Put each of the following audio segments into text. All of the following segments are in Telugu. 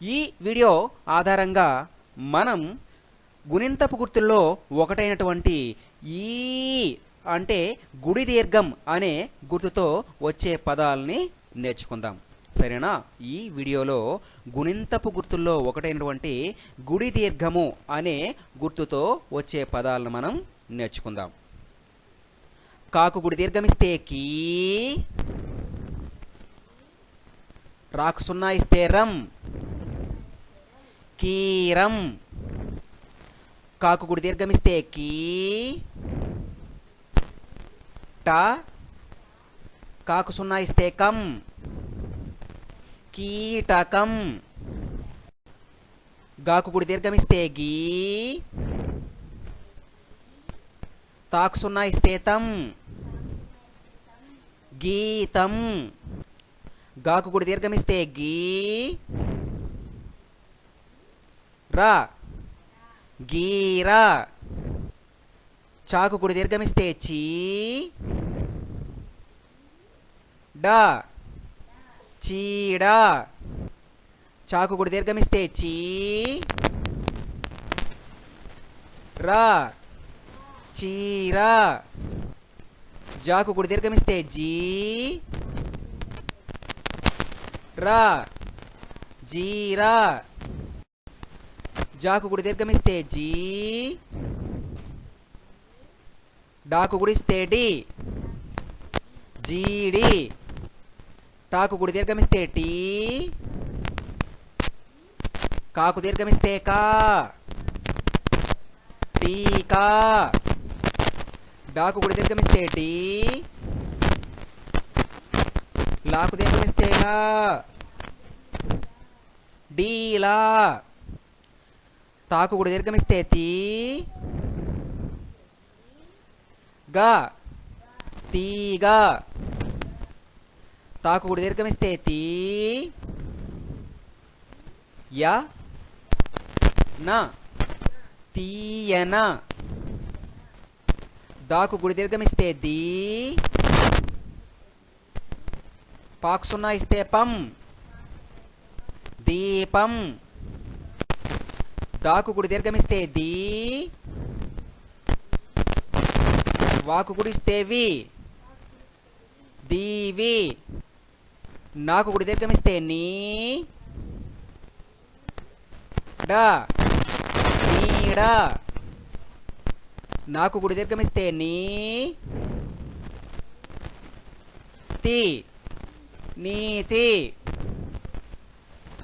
ఈ వీడియో ఆధారంగా మనం గుణింతపు గుర్తుల్లో ఒకటైనటువంటి ఈ అంటే గుడి దీర్ఘం అనే గుర్తుతో వచ్చే పదాలని నేర్చుకుందాం. సరేనా? ఈ వీడియోలో గుణింతపు గుర్తుల్లో ఒకటైనటువంటి గుడి దీర్ఘము అనే గుర్తుతో వచ్చే పదాలను మనం నేర్చుకుందాం. కాకు గుడి దీర్ఘమిస్తే కీ రాకు సున్నా ఇస్తే రం కీరం. కాకు గుడి దీర్ఘమిస్తే కీ ట కాకు సున్నా ఇస్తే కం కీటకం. గాకు గుడి దీర్ఘమిస్తే గీ తాకు సున్నా ఇస్తే తం గీతం. గాకు గుడి దీర్ఘమిస్తే గీ రా. గీరా. చాకు కుడి దీర్ఘమిస్తే చీ. డా. చీడా. చాకు కుడి దీర్ఘమిస్తే చీ. రా. చీరా. జాకు కుడి దీర్ఘమిస్తే జీ. రా. జీరా. జాకు గుడి దీర్ఘమిస్తే జీ. డాకు గుడిస్తే డి. జీడి. టాకు గుడి దీర్ఘమిస్తే టీ. కాకు దీర్ఘమిస్తే కా. టీకా డాకు గుడి దీర్ఘమిస్తే టీ. లాకు దీర్ఘమిస్తే లా డీలా. తాకు గుడి దీర్ఘమిస్తే తీ. గా. తీగా తాకు గుడి దీర్ఘమిస్తే తీ. యా. నా. తీయన. దాకు గుడి దీర్ఘమిస్తే దీ. పాక్సున్నా ఇస్తే పం. దీపం. దాకు కుడి దీర్ఘమిస్తే దీ. వాకు గుడిస్తే వి. దీవి నాకు కుడి దీర్ఘమిస్తే నీ. డా. నీడా. నాకు గుడి దీర్ఘమిస్తే నీ. తి. నీతి.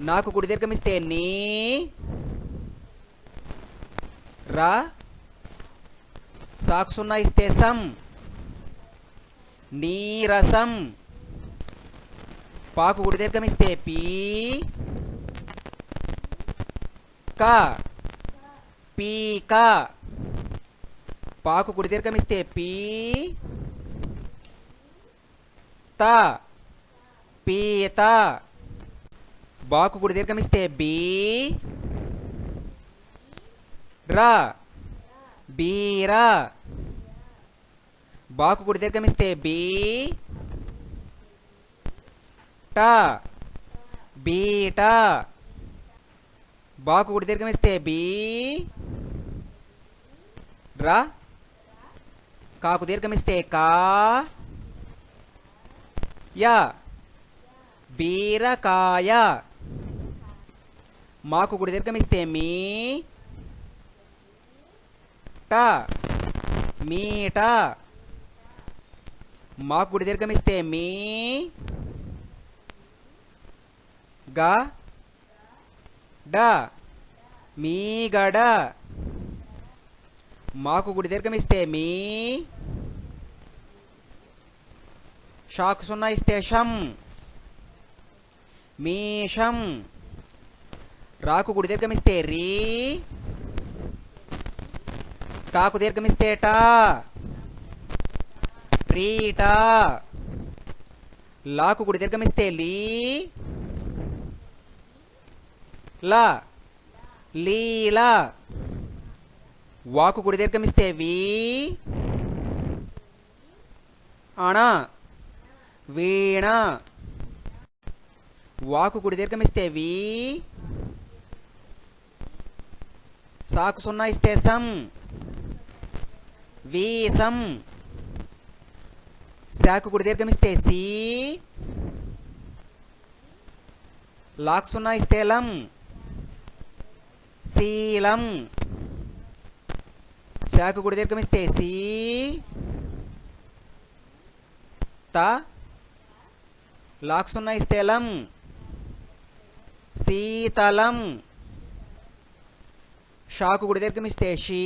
నాకు గుడి దీర్ఘమిస్తే నీ. రా. సాకు సున్నా ఇస్తే సం నీరసం పాకు గుడి దీర్ఘమిస్తే పీ. క. పీక పాకు గుడి దీర్ఘమిస్తే పీ. త. పీత బాకు గుడి దీర్ఘమిస్తే బీ. రా. బీరా బాకు గుడి దీర్ఘమిస్తే బీ. ట. బీట బాకు గుడి దీర్ఘమిస్తే బీ. రా. కాకు దీర్ఘమిస్తే కా. యా. బీరకాయ. మాకు గుడి దీర్ఘమిస్తే మీ. ట మీట. మాకు గుడి దీర్ఘమిస్తే మీ గా డ మీగడ మాకు గుడి దీర్ఘమిస్తే మీ షాకు సున్నా ఇస్తే షం మీషం రాకు గుడి దీర్ఘమిస్తే రీ టాకు దీర్ఘమిస్తే టా లాకు గుడి దీర్ఘమిస్తే లీ. లా. లీలా. వాకు గుడి దీర్ఘమిస్తే వీ. అణ. వీణ. వాకు గుడి దీర్ఘమిస్తే వీ. సాకు సున్నా ఇస్తే సం. వీసం. శాకు కుడి దీర్ఘమిస్తే సి. లాక్ సున్నా ఇస్తే లం శీలం. శాకు కుడి దీర్ఘమిస్తే సి. త. లాక్ సున్నా ఇస్తే లం శీతలం షాకు గుడి దీర్ఘమిస్తే షీ.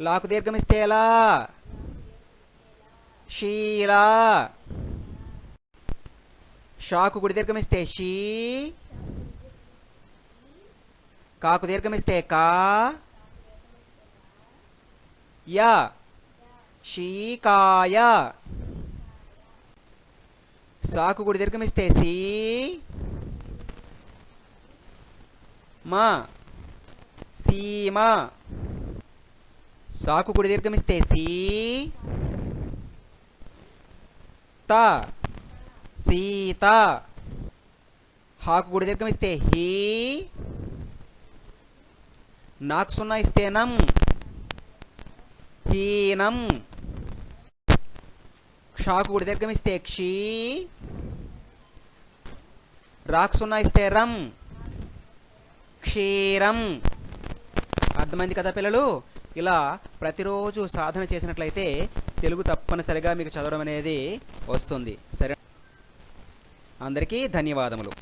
లాకు దీర్ఘమిస్తే ఎలా? షీలా. షాకు గుడి దీర్ఘమిస్తే షీ. కాకు దీర్ఘమిస్తే కా. యా. షీకాయ. సాకు గుడి దీర్ఘమిస్తే సీ. మా. సీమ. సాకు గుడి దీర్ఘమిస్తే సీ త సీత. హాకు గుడి దీర్ఘమిస్తే హీ నాకు సున్నా ఇస్తే నం హీనం. క్షాకు గుడి దీర్ఘమిస్తే క్షీ రాకు సున్నా ఇస్తే రం క్షీరం. అర్థమైంది కదా పిల్లలు? ఇలా ప్రతిరోజు సాధన చేసినట్లయితే తెలుగు తప్పనిసరిగా మీకు చదవడం అనేది వస్తుంది. సరే. అందరికీ ధన్యవాదములు.